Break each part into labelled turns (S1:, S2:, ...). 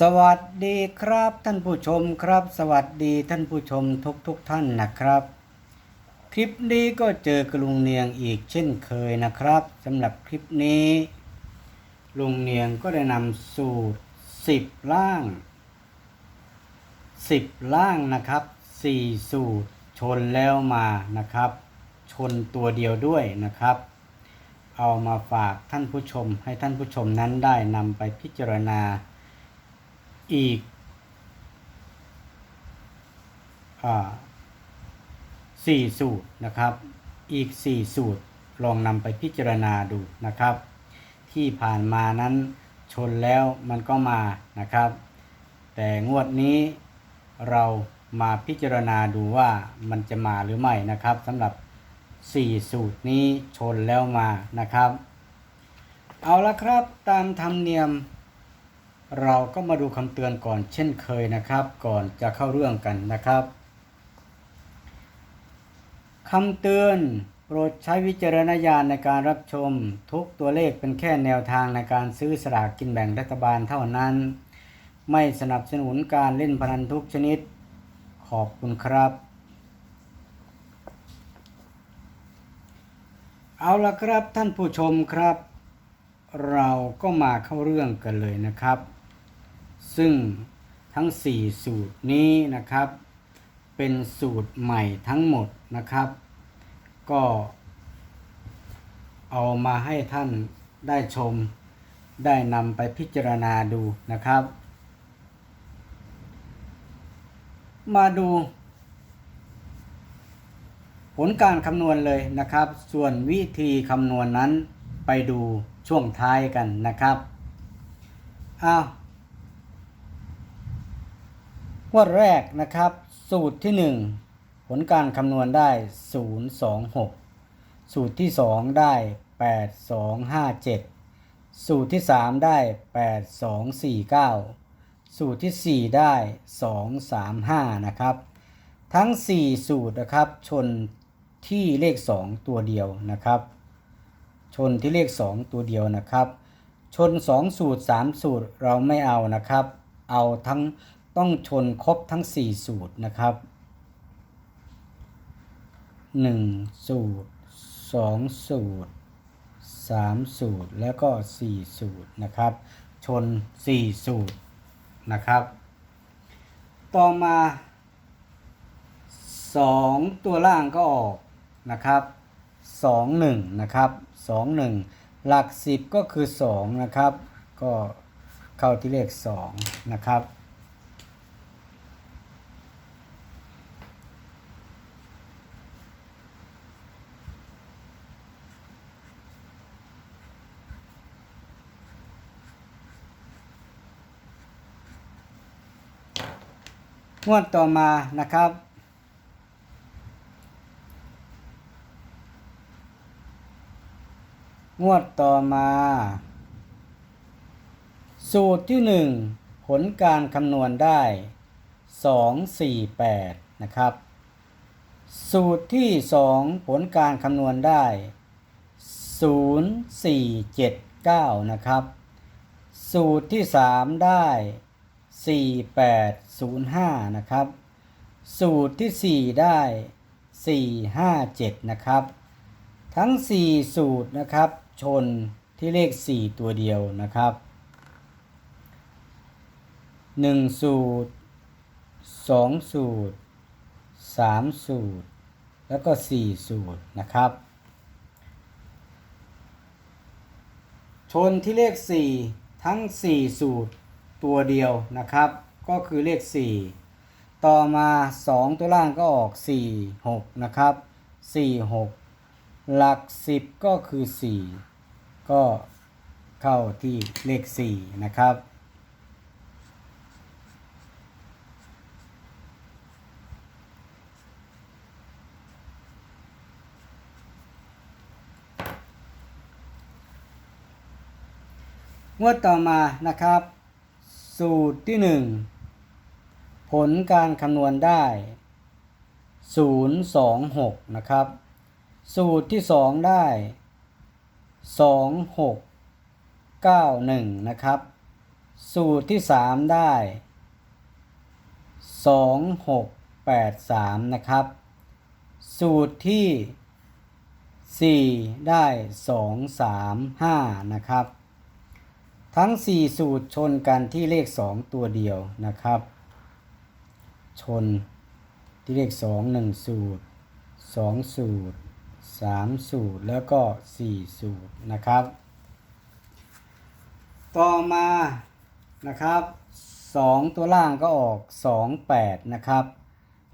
S1: สวัสดีครับท่านผู้ชมครับ สวัสดีท่านผู้ชมทุกทุกท่านนะครับ คลิปนี้ก็เจอกลุงเนียงอีกเช่นเคยนะครับสำหรับคลิปนี้ ลุงเนียงก็ได้นำสูตร 10 ล่าง 10 ล่างนะครับ 4 สูตรชนแล้วมานะครับ ชนตัวเดียวด้วยนะครับ เอามาฝากท่านผู้ชมให้ท่านผู้ชมนั้นได้นำไปพิจารณา อีกอาสี่สูตรนะครับ อีกสี่สูตรลองนำไปพิจารณาดูนะครับ ที่ผ่านมานั้นชนแล้วมันก็มานะครับ แต่งวดนี้เรามาพิจารณาดูว่ามันจะมาหรือไม่นะครับสำหรับ 4 สูตรนี้ชนแล้วมานะครับ เอาละครับตามธรรมเนียม เราก็มาดูคำเตือนก่อนเช่นเคยนะครับ ก่อนจะเข้าเรื่องกันนะครับคำเตือนโปรดใช้วิจารณญาณในการรับชมทุกตัวเลขเป็นแค่แนวทางในการซื้อสลากกินแบ่งรัฐบาลเท่านั้น ไม่สนับสนุนการเล่นพนันทุกชนิด ขอบคุณครับ เอาละครับท่านผู้ชมครับ เราก็มาเข้าเรื่องกันเลยนะครับ ซึ่งทั้ง 4 สูตรนี้นะครับ เป็นสูตรใหม่ทั้งหมดนะครับ ก็เอามาให้ท่านได้ชมได้นำไปพิจารณาดูนะครับ มาดู ผลการคำนวณเลยนะครับ ส่วนวิธีคำนวณนั้นไปดูช่วงท้ายกันนะครับ อ้าว งวดแรกนะครับ สูตรที่ 1 ผลการคำนวณได้ 026 สูตรที่ 2 ได้ 8257 สูตรที่ 3 ได้ 8249 สูตรที่ 4 ได้ 235 นะครับ ทั้ง 4 สูตรนะครับ ชนที่เลข 2 ตัวเดียวนะครับ ชนที่เลข 2 ตัวเดียวนะครับ ชน 2 สูตร 3 สูตรเราไม่เอานะครับ เอาทั้ง ต้องชนครบทั้ง 4 สูตรนะครับ 1 สูตร 2 สูตร 3 สูตรแล้วก็ 4 สูตรนะครับ ชน 4 สูตรนะครับ ต่อมา 2 ตัวล่างก็ออกนะครับ2 1นะครับ2 1 หลัก 10 ก็คือ 2 นะครับ ก็เข้าที่เลข 2 นะครับ วดต่อมานะครับ งวดต่อมา สูตรที่ 1 ผลการคำนวณได้ 2 4 8 นะครับ สูตรที่ 2 ผลการคำนวณได้ 0 4 7 9 นะครับ สูตรที่ 3 ได้ 4805 นะครับ สูตรที่ 4 ได้ 457 นะครับ ทั้ง 4 สูตรนะครับ ชนที่เลข 4 ตัวเดียวนะครับ 1 สูตร 2 สูตร 3 สูตร แล้วก็ 4 สูตรนะครับ ชนที่เลข 4 ทั้ง 4 สูตร ตัวเดียวนะครับ ก็คือเลข 4 ต่อมา 2 ตัวล่างก็ออก 4 6 นะครับ 4 6 หลัก 10 ก็คือ 4 ก็เข้าที่เลข 4 นะครับงวดต่อมานะครับ สูตรที่ 1 ผลการคำนวณได้ 026 นะครับ สูตรที่ 2 ได้ 2691 นะครับ สูตรที่สามได้สองหกแปดสามนะครับ สูตรที่สี่ได้สองสามห้านะครับ ทั้งสี่สูตรชนกันที่เลขสองตัวเดียวนะครับ ชนที่เลขสองหนึ่งสูตรสองสูตรสามสูตรแล้วก็สี่สูตรนะครับ ต่อมานะครับสองตัวล่างก็ออกสองแปดนะครับ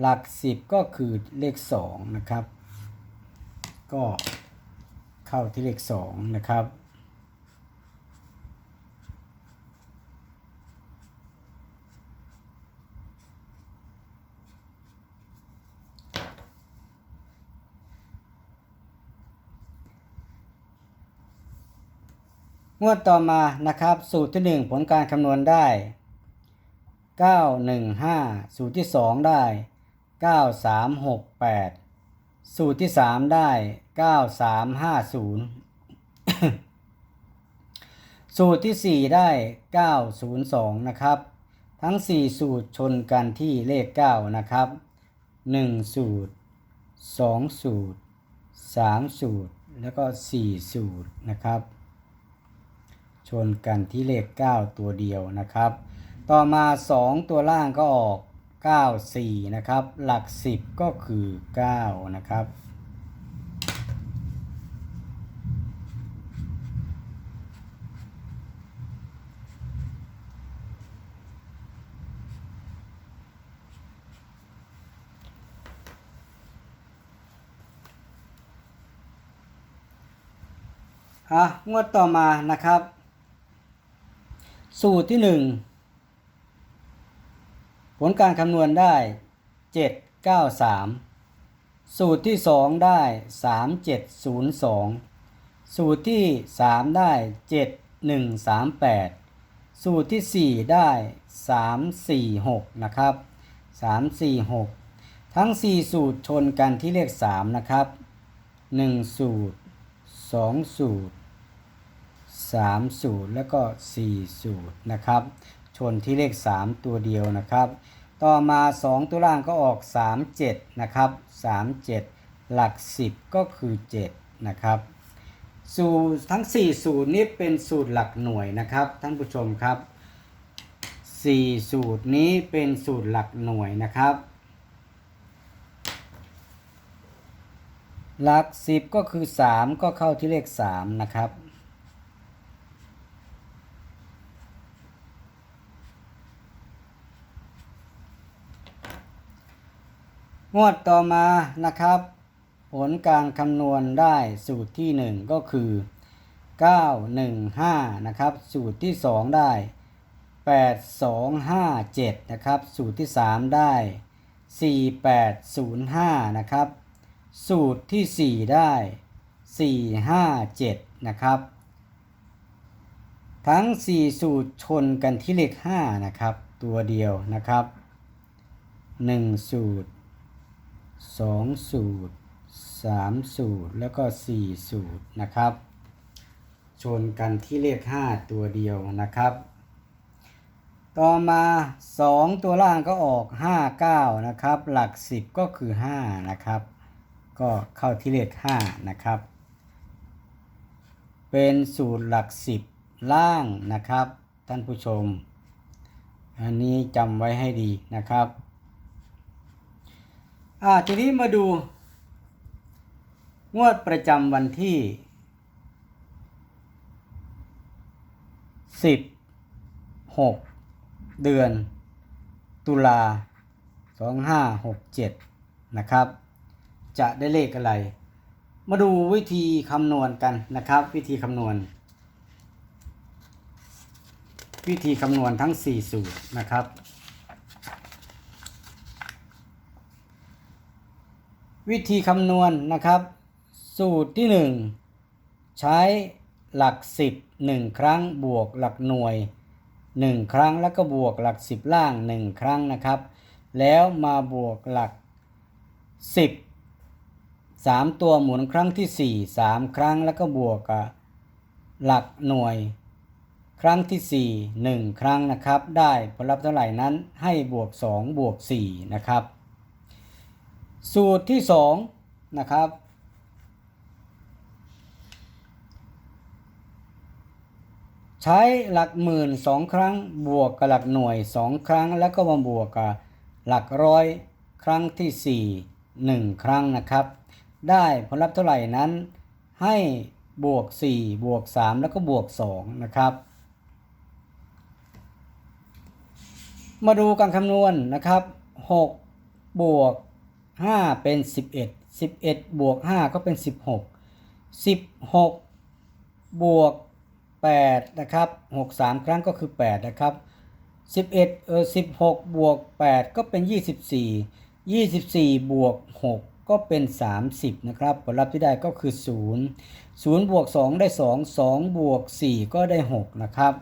S1: หลักสิบก็คือเลขสองนะครับ ก็เข้าที่เลขสองนะครับ งวดต่อมานะครับ สูตรที่ 1 ผลการคำนวณได้ 915 สูตรที่ 2 ได้ 9368 สูตรที่ 3 ได้ 9350 สูตรที่ 4 ได้ 902 นะครับ ทั้ง 4 สูตรชนกันที่เลข 9 นะครับ 1 สูตร 2 สูตร 3 สูตร แล้วก็ 4 สูตรนะครับ ชนกันที่เลข 9 ตัวเดียวนะครับ ต่อมา 2 ตัวล่างก็ออก 9 4 นะครับ หลัก 10 ก็คือ 9 นะครับอะงวดต่อมานะครับ สูตรที่ 1 ผลการคำนวณได้ 7 9 3 สูตรที่ 2 ได้ 3 7 0 2 สูตรที่ 3 ได้ 7 1 3 8 สูตรที่ 4 ได้ 3 4 6 นะครับ 3 4 6 ทั้ง 4 สูตรชนกันที่เลข 3 นะครับ 1 สูตร 2 สูตร 3สูตรแล้วก็4สูตรนะครับ ชนที่เลข 3 ตัวเดียวนะครับ ต่อมา 2 ตัวล่างก็ออก 3 7 นะครับ 3 7 หลัก 10 ก็คือ 7 นะครับ สูตรทั้ง 4 สูตรนี้เป็นสูตรหลักหน่วยนะครับ ท่านผู้ชมครับ 4 สูตรนี้เป็นสูตรหลักหน่วยนะครับหลัก 10 ก็คือ 3 ก็เข้าที่เลข 3 นะครับ งวดต่อมานะครับ ผลการคำนวณได้สูตรที่ 1 ก็คือ 915 นะครับ สูตรที่ 2 ได้ 8257 นะครับ สูตรที่ 3 ได้ 4805 นะครับ สูตรที่ 4 ได้ 457 นะครับ ทั้ง 4 สูตรชนกันที่เลข 5 นะครับ ตัวเดียวนะครับ 1 สูตร 2สูตร3สูตรแล้วก็4สูตรนะครับ ชนกันที่เลข5ตัวเดียวนะครับ ต่อมา2ตัวล่างก็ออก5 9นะครับ หลัก10ก็คือ5นะครับ ก็เข้าที่เลข5นะครับ เป็นสูตรหลัก10ล่างนะครับ ท่านผู้ชม อันนี้จำไว้ให้ดีนะครับ อ่าทีนี้มาดู งวดประจำวันที่ 16 เดือน ตุลา 2567 นะครับ จะได้เลขอะไร มาดูวิธีคำนวณกันนะครับ วิธีคำนวณ วิธีคำนวณทั้ง 4 สูตรนะครับ วิธีคำนวณนะครับ สูตรที่ 1 ใช้หลัก 10 1 ครั้งบวกหลักหน่วย 1 ครั้งแล้วก็บวกหลัก 10 ล่าง 1 ครั้งนะครับ แล้วมาบวกหลัก 10 3 ตัวหมุนครั้งที่ 4 3 ครั้งแล้วก็บวกหลักหน่วย ครั้งที่ 4 1 ครั้งนะครับ ได้ผลลัพธ์เท่าไหร่นั้นให้บวก 2 บวก 4 นะครับ สูตรที่2นะครับ ใช้หลักหมื่นสองครั้งบวกกับหลักหน่วย2ครั้ง แล้วก็มาบวกกับหลักร้อยครั้งที่4 1ครั้งนะครับ ได้ผลลัพธ์เท่าไหร่นั้น ให้บวก4บวก3แล้วก็บวก2นะครับ มาดูการคำนวณนะครับ6บวก 5เป็น11 11บวก5ก็เป็น16 16บวก8นะครับ6 3ครั้งก็คือ8นะครับ11เออ16บวก8ก็เป็น24 24บวก6ก็เป็น 30 นะครับ ผลลัพธ์ที่ได้ก็คือ 0 0บวก2ได้ 2 2บวก4ก็ได้ 6 นะครับ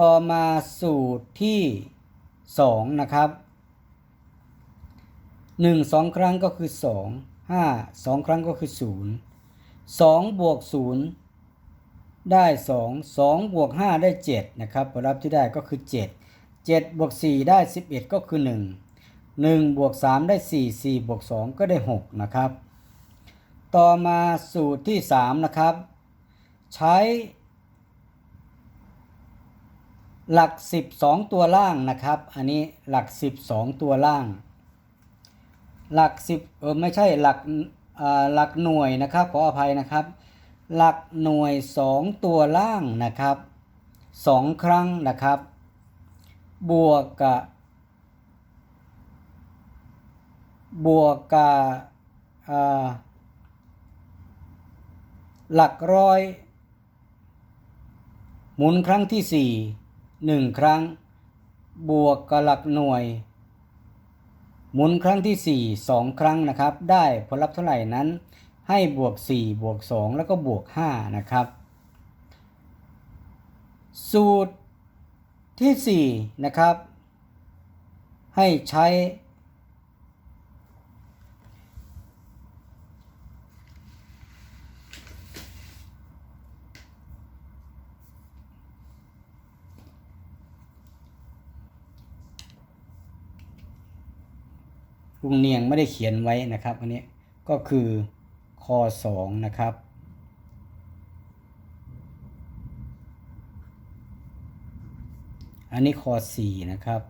S1: ต่อมาสูตรที่ 2 นะครับ 1 2 ครั้งก็คือ 2 5 2 ครั้งก็คือ 0 2 บวก 0 ได้ 2 2 บวก 5 ได้ 7 นะครับผลลัพธ์ที่ได้ก็คือ 7 7 บวก 4 ได้ 11 ก็คือ 1 1 บวก 3 ได้ 4 4 บวก 2 ก็ได้ 6 นะครับ ต่อมาสูตรที่ 3 นะครับ ใช้ หลัก 12 ตัวล่างนะครับ อันนี้หลัก 12 ตัวล่าง หลัก10เออไม่ใช่หลักอ่อหลักหน่วยนะครับขออภัยนะครับ หลักหน่วย 2 ตัวล่างนะครับ 2 ครั้งนะครับ บวกกับบวกกับหลักร้อย หมุนครั้งที่ 4 1 ครั้ง บวกกับหลักหน่วย หมุนครั้งที่ 4 2 ครั้งนะครับ ได้ผลลัพธ์เท่าไหร่นั้น ให้บวก 4 บวก 2 แล้วก็บวก 5 นะครับ สูตรที่ 4 นะครับ ให้ใช้ ลุงเนียงไม่ได้เขียนไว้นะครับอันนี้ก็คือคอ2นะครับอันนี้คอ4นะครับ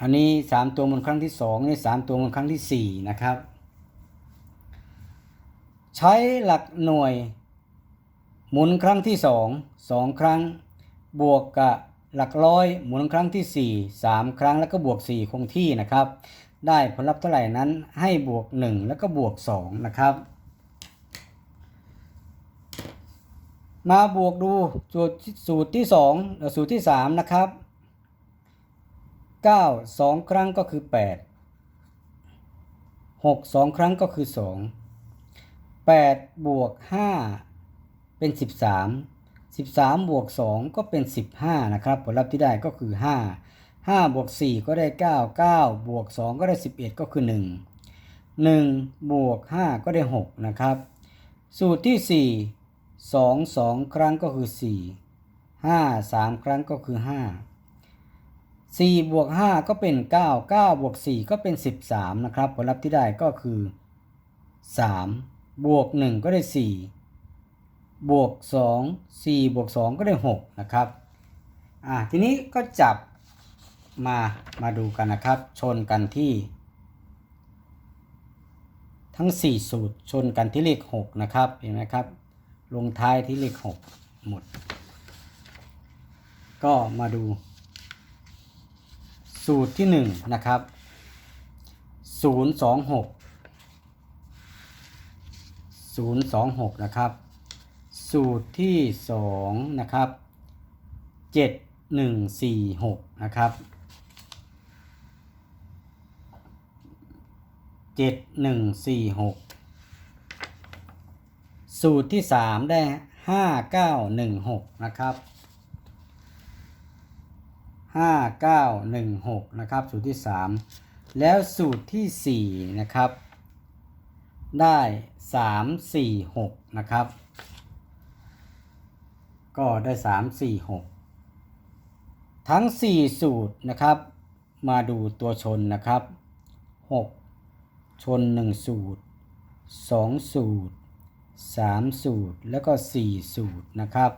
S1: อันนี้ 3 ตัวบนครั้งที่2นี่3ตัวบนครั้งที่ 4 นะครับ ใช้หลักหน่วย หมุนครั้งที่ 2 2 ครั้งบวกกับ หลักร้อยหมุนครั้งที่ 4 3 ครั้งแล้วก็บวก 4 คงที่นะครับ ได้ผลลัพธ์เท่าไหร่นั้นให้บวก 1 แล้วก็บวก 2 นะครับ มาบวกดูสูตรสูตรที่2เอ่อสูตรที่ 3 นะครับ 9 2 ครั้งก็คือ 8 6 2 ครั้งก็คือ 2 8 บวก 5 เป็น 13 13 บวก 2 ก็เป็น 15 นะครับ ผลลัพธ์ที่ได้ก็คือ 5 5 บวก 4 ก็ได้ 9 9 บวก 2 ก็ได้ 11 ก็คือ 1 1 บวก 5 ก็ได้ 6 นะครับ สูตรที่ 4 2 2 ครั้งก็คือ 4 5 3 ครั้งก็คือ 5 4 บวก 5 ก็เป็น 9 9 บวก 4 ก็เป็น 13 นะครับ ผลลัพธ์ที่ได้ก็คือ 3 บวก 1 ก็ได้ 4 บวก2 4บวก2ก็ได้ 6 นะครับ อ่าทีนี้ก็จับมามาดูกันนะครับ ชนกันที่ ทั้ง 4 สูตรชนกันที่เลข 6 นะครับเห็นไหมครับ ลงท้ายที่เลข 6 หมด ก็มาดู สูตรที่ 1 นะครับ 026 026 นะครับ สูตรที่ 2 นะครับ 7146 นะครับ 7146 สูตรที่ 3 ได้ 5916 นะครับ 5916 นะครับ สูตรที่ 3 แล้วสูตรที่ 4 นะครับ ได้ 346 นะครับ ก็ได้ 3 4 6 ทั้ง 4 สูตรนะครับ มาดูตัวชนนะครับ 6 ชน 1 สูตร 2 สูตร 3 สูตร แล้วก็ 4 สูตรนะครับ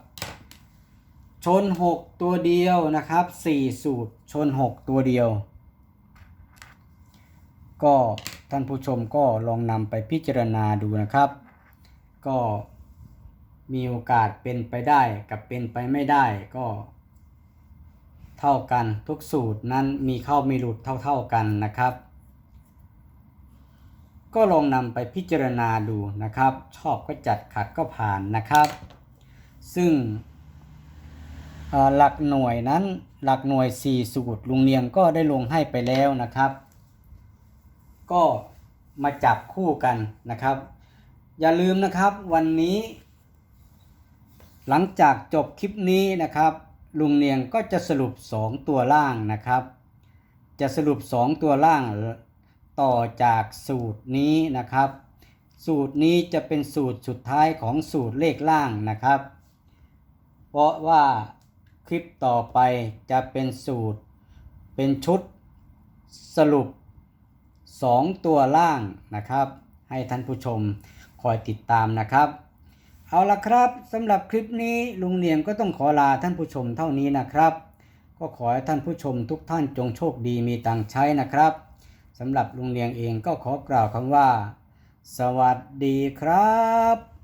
S1: ชน 6 ตัวเดียวนะครับ 4 สูตร ชน 6 ตัวเดียว ก็ท่านผู้ชมก็ลองนำไปพิจารณาดูนะครับ ก็ มีโอกาสเป็นไปได้กับเป็นไปไม่ได้ก็ เท่ากันทุกสูตรนั้นมีเข้ามีหลุดเท่าๆกันนะครับ ก็ลองนำไปพิจารณาดูนะครับ ชอบก็จัดขัดก็ผ่านนะครับ ซึ่งหลักหน่วยนั้นหลักหน่วย 4 สูตรลุงเนียงก็ได้ลงให้ไปแล้วนะครับ ก็มาจับคู่กันนะครับ อย่าลืมนะครับวันนี้ หลังจากจบคลิปนี้นะครับ ลุงเนียงก็จะสรุป 2 ตัวล่างนะครับ จะสรุป 2 ตัวล่างต่อจากสูตรนี้นะครับ สูตรนี้จะเป็นสูตรสุดท้ายของสูตรเลขล่างนะครับ เพราะว่าคลิปต่อไปจะเป็นสูตรเป็นชุดสรุป 2 ตัวล่างนะครับ ให้ท่านผู้ชมคอยติดตามนะครับ เอาละครับสำหรับคลิปนี้ลุงเนียงก็ต้องขอลาท่านผู้ชมเท่านี้นะครับ ก็ขอให้ท่านผู้ชมทุกท่านจงโชคดีมีตังใช้นะครับสำหรับลุงเนียงเองก็ขอกล่าวคำว่า สวัสดีครับ